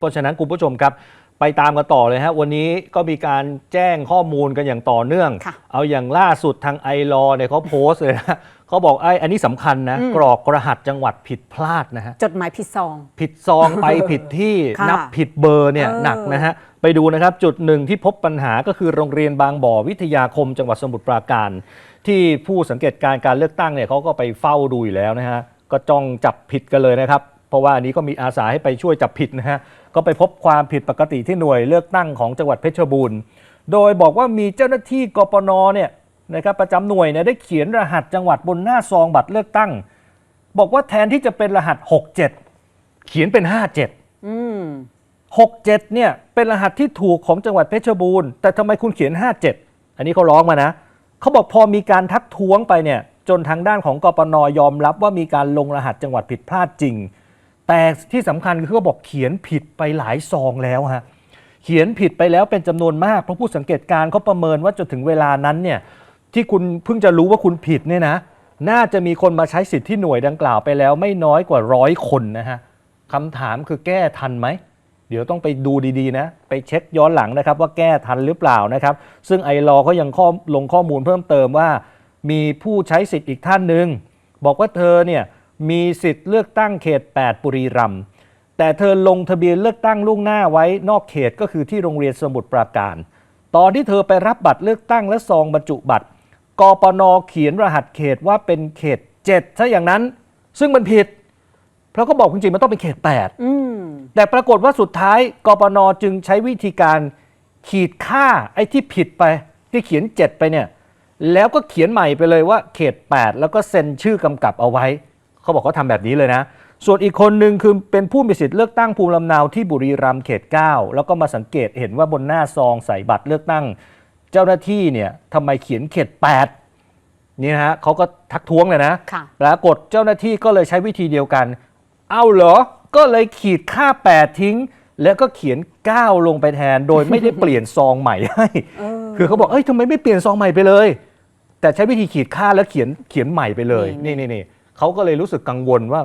เพราะฉะนั้นคุณผู้ชมครับไปตามกันต่อเลยฮะวันนี้ก็มีการแจ้งข้อมูลกันอย่างต่อเนื่องค่ะเอาอย่างล่าสุดทางไอรอเนี่ยเขาโพสต์เลยนะเขาบอกไอ้อันนี้สำคัญนะอืมกรอกรหัสจังหวัดผิดพลาดนะฮะจดหมายผิดซอง ผิดซองไปผิดที่ค่ะนับผิดเบอร์เนี่ยเออหนักนะฮะไปดูนะครับจุดหนึ่งที่พบปัญหาก็คือโรงเรียนบางบ่อวิทยาคมจังหวัดสมุทรปราการ ที่ผู้สังเกตการณ์การเลือกตั้งเนี่ยเขาก็ไปเฝ้าดูอยู่แล้วนะฮะก็จ้องจับผิดกันเลยนะครับ เพราะว่าอันนี้ก็มีอาสาให้ไปช่วยจับผิดนะฮะ ก็ไปพบความผิดปกติที่หน่วยเลือกตั้งของจังหวัดเพชรบูรณ์ โดยบอกว่ามีเจ้าหน้าที่กปนเนี่ยนะครับประจำหน่วยเนี่ยได้เขียนรหัสจังหวัดบนหน้าซองบัตรเลือกตั้ง บอกว่าแทนที่จะเป็นรหัส 67 เขียนเป็น 57อืม67เนี่ยเป็นรหัสที่ถูกของจังหวัดเพชรบูรณ์แต่ทำไมคุณเขียน 57 อันนี้เขาร้องมานะเขาบอกพอมีการทักท้วงไปเนี่ยจนทางด้านของกปนยอมรับว่ามีการลงรหัสจังหวัดผิดพลาดจริง แต่ที่สำคัญคือเขาบอกเขียนผิดไปหลายซองแล้วฮะเขียนผิดไปแล้วเป็นจำนวนมากเพราะผู้สังเกตการณ์เขาประเมินว่าจนถึงเวลานั้นเนี่ยที่คุณเพิ่งจะรู้ว่าคุณผิดเนี่ยนะ น่าจะมีคนมาใช้สิทธิ์ที่หน่วยดังกล่าวไปแล้วไม่น้อยกว่าร้อยคนนะฮะคำถามคือแก้ทันไหม เดี๋ยวต้องไปดูดีๆนะ ไปเช็คย้อนหลังนะครับ ว่าแก้ทันหรือเปล่านะครับ ซึ่งไอรอเขายังข้อลงข้อมูลเพิ่มเติมว่า มีผู้ใช้สิทธิ์อีกท่านหนึ่งบอกว่าเธอเนี่ย มีสิทธิ์เลือกตั้งเขต8บุรีรัมย์แต่เธอลงทะเบียนเลือกตั้งล่วงหน้าไว้นอกเขตก็คือที่โรงเรียนสมุทรปราการ ตอนที่เธอไปรับบัตรเลือกตั้งและซองบรรจุบัตรกปนเขียนรหัสเขตว่าเป็นเขต7ถ้าอย่างนั้น ซึ่งมันผิด เพราะเขาบอกจริงๆมันต้องเป็นเขต8อืมแต่ปรากฏว่าสุดท้ายกปนจึงใช้วิธีการขีดค่าไอ้ที่ผิดไปที่เขียน 7 ไปเนี่ยแล้วก็เขียนใหม่ไปเลยว่าเขต 8 แล้วก็เซ็นชื่อกำกับเอาไว้ เขาบอกเขาทำแบบนี้เลยนะ ส่วนอีกคนหนึ่งคือเป็นผู้มีสิทธิ์เลือกตั้งภูมิลำเนาที่บุรีรัมย์เขต 9 แล้วก็มาสังเกตเห็นว่าบนหน้าซองใส่บัตรเลือกตั้ง เจ้าหน้าที่เนี่ยทำไมเขียนเขต 8 นี่นะฮะเขาก็ทักท้วงเลยนะค่ะปรากฏเจ้าหน้าที่ก็เลยใช้วิธีเดียวกัน เอาเหรอ ก็เลยขีดค่า 8 ทิ้ง แล้วก็เขียน 9 ลงไปแทน โดยไม่ได้เปลี่ยนซองใหม่ให้ เออ คือเขาบอกเอ้ยทำไมไม่เปลี่ยนซองใหม่ไปเลย แต่ใช้วิธีขีดค่าแล้วเขียนเขียนใหม่ไปเลย นี่นี่นี่นี่ เขาก็เลยรู้สึกกังวลว่า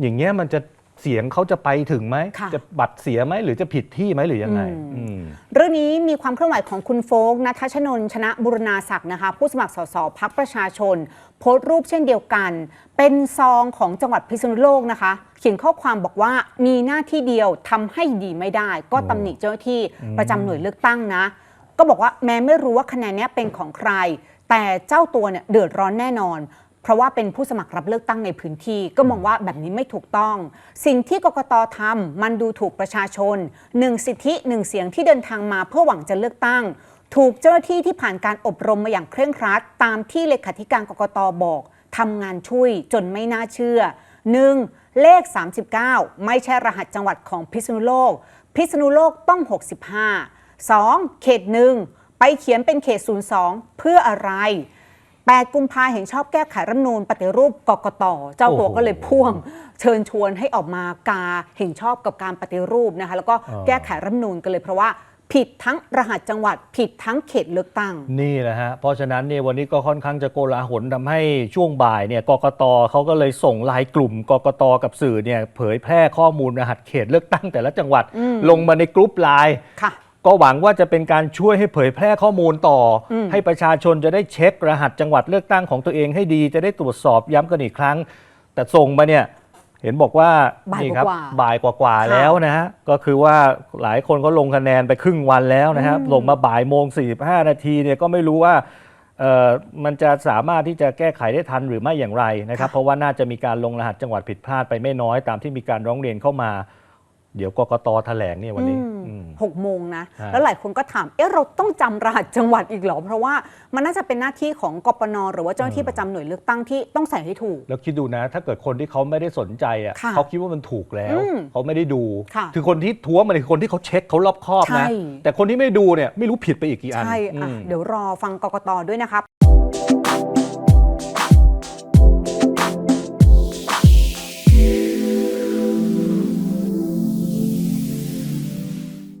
อย่างเงี้ยมันจะเสียงเขาจะไปถึงไหม ค่ะ จะบัตรเสียไหมหรือจะผิดที่ไหมหรือยังไงอืมอืมเรื่องนี้มีความเคลื่อนไหวของคุณโฟกนัทชนนท์ชนะบุรณาศักดิ์นะคะผู้สมัครสสพักประชาชน โพสต์รูปเช่นเดียวกัน เป็นซองของจังหวัดพิษณุโลกนะคะ เขียนข้อความบอกว่ามีหน้าที่เดียวทำให้ดีไม่ได้ ก็ตำหนิเจ้าหน้าที่ประจำหน่วยเลือกตั้งนะ ก็บอกว่าแม้ไม่รู้ว่าคะแนนเนี้ยเป็นของใคร แต่เจ้าตัวเนี่ยเดือดร้อนแน่นอน เพราะว่าเป็นผู้สมัครรับเลือกตั้งในพื้นที่ ก็มองว่าแบบนี้ไม่ถูกต้อง สิ่งที่กกตทำมันดูถูกประชาชนหนึ่งสิทธิหนึ่งเสียงที่เดินทางมาเพื่อหวังจะเลือกตั้ง ถูกเจ้าหน้าที่ที่ผ่านการอบรมมาอย่างเคร่งครัด ตามที่เลขาธิการกกตบอกทำงานช่วยจนไม่น่าเชื่อ 1. เลข 39 ไม่ใช่รหัสจังหวัดของพิษณุโลก พิษณุโลกต้อง 65 2. เขตหนึ่งไปเขียนเป็นเขต 02 เพื่ออะไร 8 กุมภาเห็นชอบแก้ไขรัฐธรรมนูญปฏิรูปกกตเจ้าตัวโอ้โหก็เลยพ่วง เชิญชวนให้ออกมากาเห็นชอบกับการปฏิรูปนะคะแล้วก็อ๋อแก้ไขรัฐธรรมนูญกันเลยเพราะว่าผิดทั้งรหัสจังหวัดผิดทั้งเขตเลือกตั้ง นี่แหละฮะ เพราะฉะนั้นเนี่ยวันนี้ก็ค่อนข้างจะโกลาหลทำให้ช่วงบ่ายเนี่ยกกตเขาก็เลยส่งไลายกลุ่มกกตกับสื่อเนี่ยเผยแพร่ข้อมูลรหัสเขตเลือกตั้งแต่ละจังหวัดอืมลงมาในกลุ่มไลน์ค่ะ ก็หวังว่าจะเป็นการช่วยให้เผยแพร่ข้อมูลต่ออมให้ประชาชนจะได้เช็ครหัสจังหวัดเลือกตั้งของตัวเองให้ดี จะได้ตรวจสอบย้ำกันอีกครั้ง แต่ส่งมาเนี่ยเห็นบอกว่าบ่ายนี่ครับกว่าๆบ่ายกว่าๆค่ะแล้วนะฮะก็คือว่าหลายคนก็ลงคะแนนไปครึ่งวันแล้วนะครับอืมลงมาบ่ายโมง45 นาทีเนี่ยก็ไม่รู้ว่าเอ่อมันจะสามารถที่จะแก้ไขได้ทันหรือไม่อย่างไรนะครับ เพราะว่าน่าจะมีการลงรหัสจังหวัดผิดพลาดไปไม่น้อยตามที่มีการร้องเรียนเข้ามา เดี๋ยวกกตแถลงเนี่ยวันนี้อืมอืมหกโมงนะฮะแล้วหลายคนก็ถาม เอ๊ะ เราต้องจำรหัสจังหวัดอีกเหรอ เพราะว่ามันน่าจะเป็นหน้าที่ของกปนหรือว่าเจ้าหน้าที่ประจำหน่วยเลือกตั้งที่ต้องใส่ให้ถูก แล้วคิดดูนะ ถ้าเกิดคนที่เขาไม่ได้สนใจอะค่ะเขาคิดว่ามันถูกแล้วอืมเขาไม่ได้ดูค่ะคือคนที่ท้วงมันคือคนที่เขาเช็คเขารอบคอบนะใช่แต่คนที่ไม่ดูเนี่ยไม่รู้ผิดไปอีกกี่อัน ใช่อือะมเดี๋ยวรอฟังกกตด้วยนะครับ